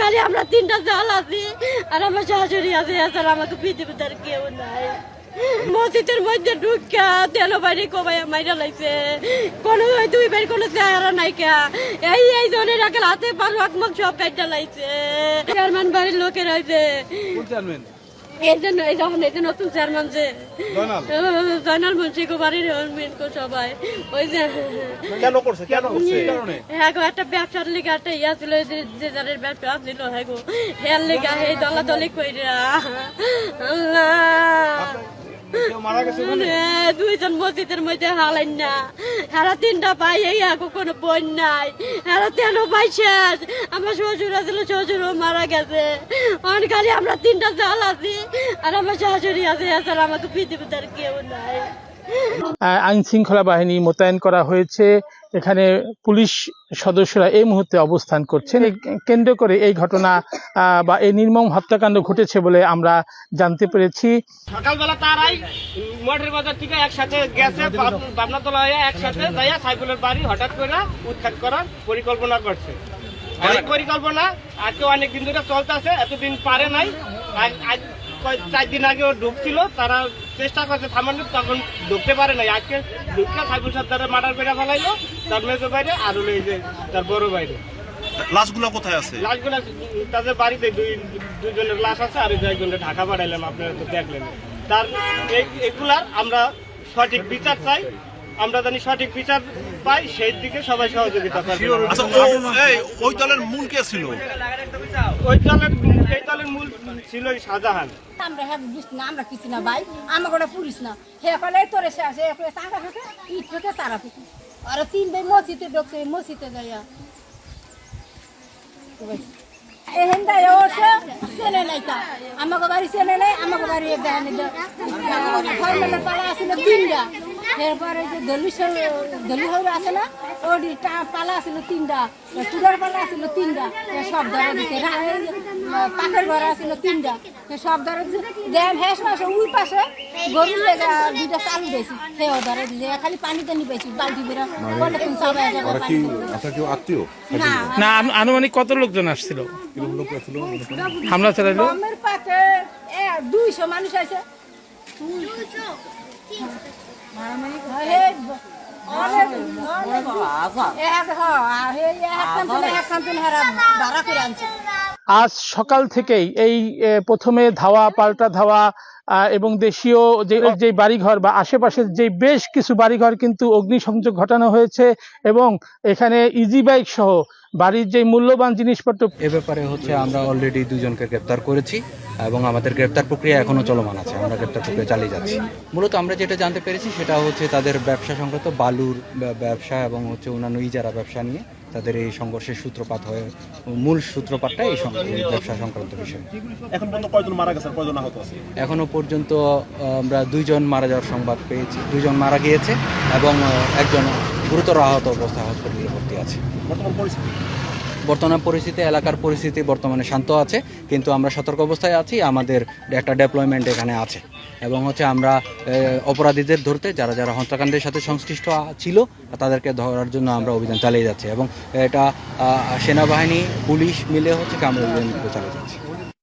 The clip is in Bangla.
খালি আমরা তিনটা জল আছি, আর আমার শাশুড়ি আছে, এছাড়া আমাকে পৃথিবীতে আর কেউ নাই। মসজিদের মধ্যে ঢুকা তেল বাইরে কবাই মাইরা লাইছে। কোনো দুই বাইর কোনো চেহারা নাই কা। এই এই জনের রাখে হাতে পারু আকমক সব কাইটা লাইছে। চেয়ারম্যান বাড়ির লোকের হয়েছে এই জন্য এই যখন এই যে নতুন চেয়ারম্যান যে জয়নাল। মুন্সি বাড়ির মেন সবাই। ওই যে কেন করছে? কেন করছে? হ্যাঁ গো একটা ব্যবসার লিগে একটা ইয়া ছিল যে যাদের ব্যবসা ছিল হ্যাঁ গো হের লিগা এই দলা দলি কইরা আল্লাহ। দুইজন মসজিদের মধ্যে হালেন না। হারা তিনটা পাই এই কোনো বোন নাই। হারা তেন পাই শেষ। আমার শ্বশুর আছিল শ্বশুরও মারা গেছে। অনেক আমরা তিনটা জাল আছি, আর আমার শাশুড়ি আছে, এছাড়া আমাকে পৃথিবীতে আর কেউ নাই। আইন শৃঙ্খলা বাহিনী মোতায়েন করা হয়েছে। এখানে পুলিশ সদস্যরা এই মুহূর্তে অবস্থান করছেন। কেন্দ্র করে এই ঘটনা বা এই নির্মম হত্যাকাণ্ড ঘটেছে বলে আমরা জানতে পেরেছি। সকালবেলা তারাই মঠের বাজার থেকে একসাথে গেছে বাবনাতলা হয়ে একসাথে যাইয়া সাইফুলের বাড়ি হঠাৎ করে উৎখাত করার পরিকল্পনা করছে। অনেক পরিকল্পনা, আজকে অনেক দিন ধরে চলতেছে, এতদিন পারে নাই। চার দিন আগে ও ঢুকছিল তারা চেষ্টা করছে থামানোর তখন ঢুকতে পারে নাই। আজকে ঢুকতে সাইফুল সর্দারের মার্ডার করে ফেলাইলো তার মেজো বাইরে আর হলো এই যে তার বড় বাইরে লাশগুলো কোথায় আছে? লাশগুলো তাদের বাড়িতে দুই দুইজনের লাশ আছে আর একজনের ঢাকা পাঠাইলাম আপনারা তো দেখলেন। তার এগুলার আমরা সঠিক বিচার চাই আমরা জানি সঠিক বিচার পাই সেই দিকে সবাই সহযোগিতা করবে। আচ্ছা ওই দলের মূল কে ছিল? ওই দলের এই দলের মূল ছিল শাহজাহান। আমরা হ্যাঁ বুঝ না, আমরা কিছু না ভাই আমাকে ওটা পুলিশ না। হে কলে তোরে সে আসে চাঁদা ফেকে ইট ফেকে সারা বাড়ি চেনে নাই আমাকে বাড়ি দেখানি দলি দলি আছে না ওটি পালা আছিল তিনটা তুলার পালা আছিল তিনটা সব ধরে দিছে। রা- এই যে, ঘর আছিল তিনটা সব ধরে দিছে। দেন হেস মাসে উই পাশে গরুর লেগা দুইটা চালু দিয়েছি সেও ধরে দিছে। খালি পানিতে নিবেছি বালতি বেরা বলে তুমি পানি কেউ আত্মীয়? না না আনু- আনুমানিক কত লোকজন আসছিল? হামলা চালাইলো? দুইশো মানুষ আছে। হে, এক কান্তিনে ভাড়া করে আনছে। আজ সকাল থেকেই এই প্রথমে ধাওয়া, পাল্টা ধাওয়া এবং দেশীয় যে যে বাড়িঘর বা আশেপাশের যে বেশ কিছু বাড়িঘর কিন্তু অগ্নিসংযোগ ঘটানো হয়েছে এবং এখানে ইজি বাইক সহ বাড়ির যে মূল্যবান জিনিসপত্র এ ব্যাপারে হচ্ছে আমরা অলরেডি দুজনকে গ্রেপ্তার করেছি এবং আমাদের গ্রেপ্তার প্রক্রিয়া এখনও চলমান আছে। আমরা গ্রেপ্তার প্রক্রিয়া চালিয়ে যাচ্ছি। মূলত আমরা যেটা জানতে পেরেছি সেটা হচ্ছে তাদের ব্যবসা সংক্রান্ত বালুর ব্যবসা এবং হচ্ছে অন্যান্য ইজারা ব্যবসা নিয়ে। তাদের এই সংঘর্ষের সূত্রপাত হয় মূল সূত্রপাতটা এই ব্যবসা সংক্রান্ত বিষয়। এখন পর্যন্ত কয়জন মারা গেছে কয়জন আহত আছে এখনও পর্যন্ত আমরা দুইজন মারা যাওয়ার সংবাদ পেয়েছি। দুইজন মারা গিয়েছে এবং একজন গুরুতর আহত অবস্থায় হসপিটালে ভর্তি আছে। বর্তমান পরিস্থিতি? বর্তমান পরিস্থিতি, এলাকার পরিস্থিতি বর্তমানে শান্ত আছে, কিন্তু আমরা সতর্ক অবস্থায় আছি, আমাদের একটা ডেপ্লয়মেন্ট এখানে আছে। এবং হচ্ছে আমরা অপরাধীদের ধরতে, যারা যারা হত্যাকাণ্ডের সাথে সংশ্লিষ্ট ছিল, তাদেরকে ধরার জন্য আমরা অভিযান চালিয়ে যাচ্ছি। এবং এটা সেনাবাহিনী, পুলিশ মিলে হচ্ছে আমরা অভিযান চালিয়ে যাচ্ছি।